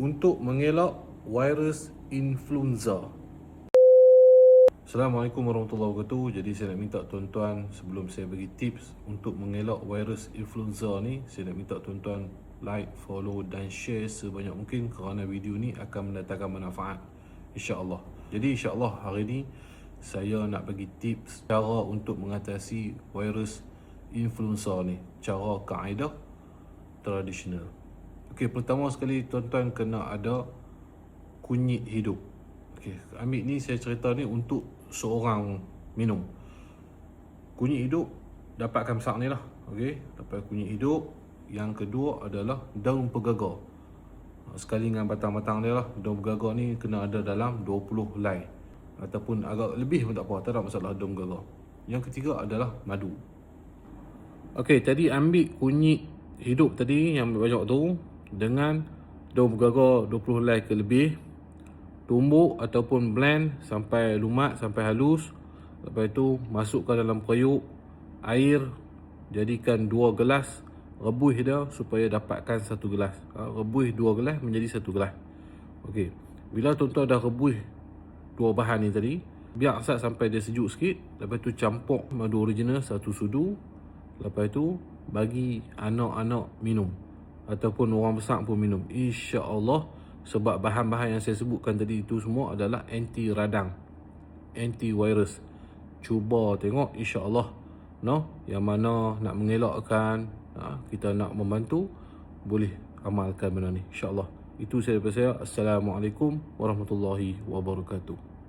untuk mengelak virus influenza. Assalamualaikum warahmatullahi wabarakatuh. Jadi saya nak minta tuan-tuan sebelum saya bagi tips untuk mengelak virus influenza ni, saya nak minta tuan-tuan like, follow dan share sebanyak mungkin kerana video ni akan mendatangkan manfaat insya-Allah. Jadi insya-Allah hari ni saya nak bagi tips cara untuk mengatasi virus influenza ni, cara kaedah tradisional. Okey, pertama sekali tuan-tuan kena ada kunyit hidup. Okey, ambil ni saya cerita ni untuk seorang minum. Kunyit hidup dapatkan masak ni lah. Okey, dapat kunyit hidup. Yang kedua adalah daun pegagar. Sekali dengan batang-batang dia lah. Daun pegagar ni kena ada dalam 20 helai. Ataupun agak lebih pun tak apa. Tak ada masalah daun pegagar. Yang ketiga adalah madu. Okey, tadi ambil kunyit hidup tadi yang banyak tu dengan daun bergagar 20 helai ke lebih tumbuk ataupun blend sampai lumat sampai halus. Lepas itu masukkan dalam periuk air jadikan 2 gelas rebus dia supaya dapatkan satu gelas. Ha, rebus 2 gelas menjadi satu gelas. Okey. bila tuan-tuan dah rebus dua bahan ni tadi biar asap sampai dia sejuk sikit lepas tu campur madu original satu sudu lepas tu bagi anak-anak minum ataupun orang besar pun minum. insya-Allah sebab bahan-bahan yang saya sebutkan tadi itu semua adalah anti radang anti virus cuba tengok insya-Allah no yang mana nak mengelakkan ha, kita nak membantu boleh amalkan benda ni insya-Allah. Itu saya daripada saya. Assalamualaikum warahmatullahi wabarakatuh